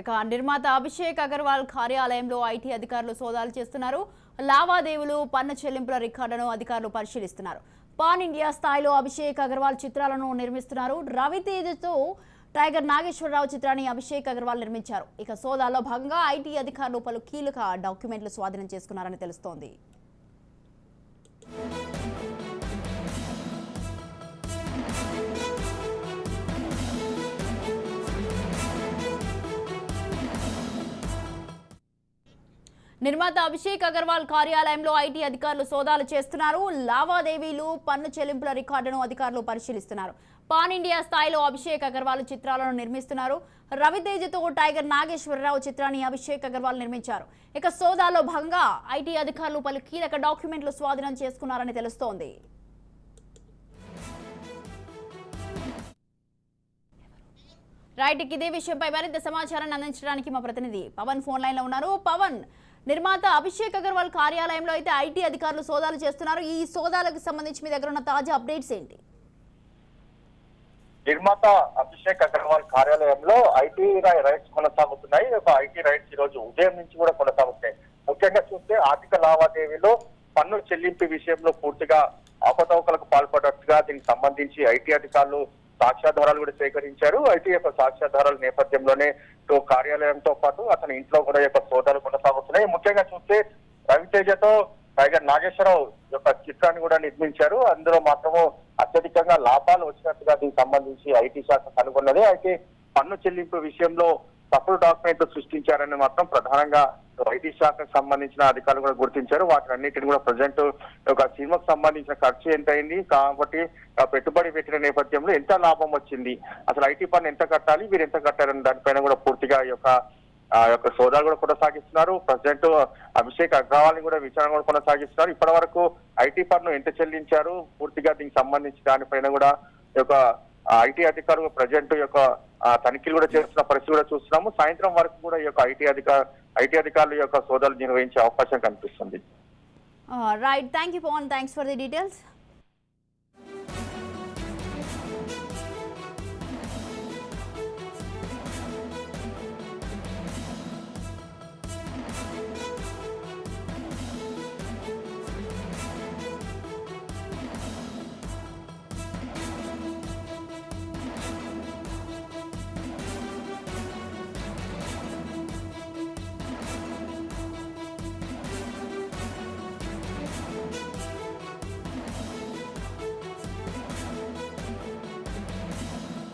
ఇక నిర్మాత అభిషేక్ అగర్వాల్ కార్యాలయంలో ఐటీ అధికారులు సోదాలు చేస్తున్నారు. లావాదేవీలు పన్ను చెల్లింపుల రికార్డును అధికారులు పరిశీలిస్తున్నారు. పాన్ ఇండియా స్థాయిలో అభిషేక్ అగర్వాల్ చిత్రాలను నిర్మిస్తున్నారు. రవితేజతో టైగర్ నాగేశ్వరరావు చిత్రాన్ని అభిషేక్ అగర్వాల్ నిర్మించారు. ఇక సోదాలో భాగంగా ఐటీ అధికారులు పలు కీలక డాక్యుమెంట్లు స్వాధీనం చేసుకున్నారని తెలుస్తోంది. నిర్మాత అభిషేక్ అగర్వాల్ కార్యాలయంలో ఐటీ అధికారులు సోదాలు చేస్తున్నారు. లావాదేవీలు పన్ను చెల్లింపుల రికార్డును అధికారులు పరిశీలిస్తున్నారు. పాన్ ఇండియా స్థాయిలో అభిషేక్ అగర్వాల్ చిత్రాలను నిర్మిస్తున్నారు. రవితేజతో టైగర్ నాగేశ్వరరావు చిత్రాన్ని అభిషేక్ అగర్వాల్ నిర్మించారు. ఇక సోదాలో భాగంగా ఐటీ అధికారులు పలు కీలక డాక్యుమెంట్లు స్వాధీనం చేసుకున్నారని తెలుస్తోంది. రైట్ ఇదే విషయంపై మరింత సమాచారాన్ని అందించడానికి మా ప్రతినిధి పవన్ ఫోన్ లైన్లో ఉన్నారు. పవన్ నిర్మాత అభిషేక్ అగర్వాల్ కార్యాలయంలో అయితే ఐటీ అధికారులు సోదాలు చేస్తున్నారు. ఈ సోదాలకు సంబంధించి మీ దగ్గర ఉన్న తాజా అప్డేట్స్ ఏంటి? నిర్మాత అభిషేక్ అగర్వాల్ కార్యాలయంలో ఐటీ రైట్స్ కొనసాగుతున్నాయి. ఒక ఐటీ రైట్స్ ఈ రోజు ఉదయం నుంచి కూడా కొనసాగుతాయి ముఖ్యంగా చూస్తే ఆర్థిక లావాదేవీలో పన్ను చెల్లింపు విషయంలో పూర్తిగా అవకతవకలకు పాల్పడట్టుగా దీనికి సంబంధించి ఐటీ అధికారులు సాక్ష్యాధారాలు కూడా సేకరించారు. ఐటీ యొక్క సాక్ష్యాధారాల నేపథ్యంలోనే కార్యాలయంతో పాటు అతని ఇంట్లో కూడా యొక్క సోదాలు కొనసాగుతున్నాయి. ముఖ్యంగా చూస్తే రవితేజతో టైగర్ నాగేశ్వరరావు యొక్క చిత్రాన్ని కూడా నిర్మించారు. అందులో మాత్రము అత్యధికంగా లాభాలు వచ్చినట్టుగా దీనికి సంబంధించి ఐటీ శాఖ కనుగొన్నది. అయితే పన్ను చెల్లింపు విషయంలో తప్పుడు డాక్యుమెంట్లు సృష్టించారని మాత్రం ప్రధానంగా ఐటీ శాఖకు సంబంధించిన అధికారులు కూడా గుర్తించారు. వాటి అన్నిటిని కూడా ప్రజెంట్ ఒక సినిమాకు సంబంధించిన ఖర్చు ఎంత అయింది కాబట్టి పెట్టుబడి పెట్టిన నేపథ్యంలో ఎంత లాభం వచ్చింది అసలు ఐటీ పన్ను ఎంత కట్టాలి మీరు ఎంత కట్టారని దానిపైన కూడా పూర్తిగా ఈ యొక్క ఆ యొక్క సోదాలు కూడా కొనసాగిస్తున్నారు. ప్రజెంట్ అభిషేక్ అగ్రవాల్ని కూడా విచారణ కూడా కొనసాగిస్తున్నారు. ఇప్పటి వరకు ఐటీ పన్ను ఎంత చెల్లించారు పూర్తిగా దీనికి సంబంధించి దానిపైన కూడా యొక్క ఐటీ అధికారులు ప్రజెంట్ యొక్క తనిఖీలు కూడా చేస్తున్న పరిస్థితి కూడా చూస్తున్నాము. సాయంత్రం వరకు కూడా ఈ యొక్క ఐటీ అధికారు ఐటీ అధికారుల యొక్క సోదాలు నిర్వహించే అవకాశం కనిపిస్తుంది. Right thank you Pavan thanks for the details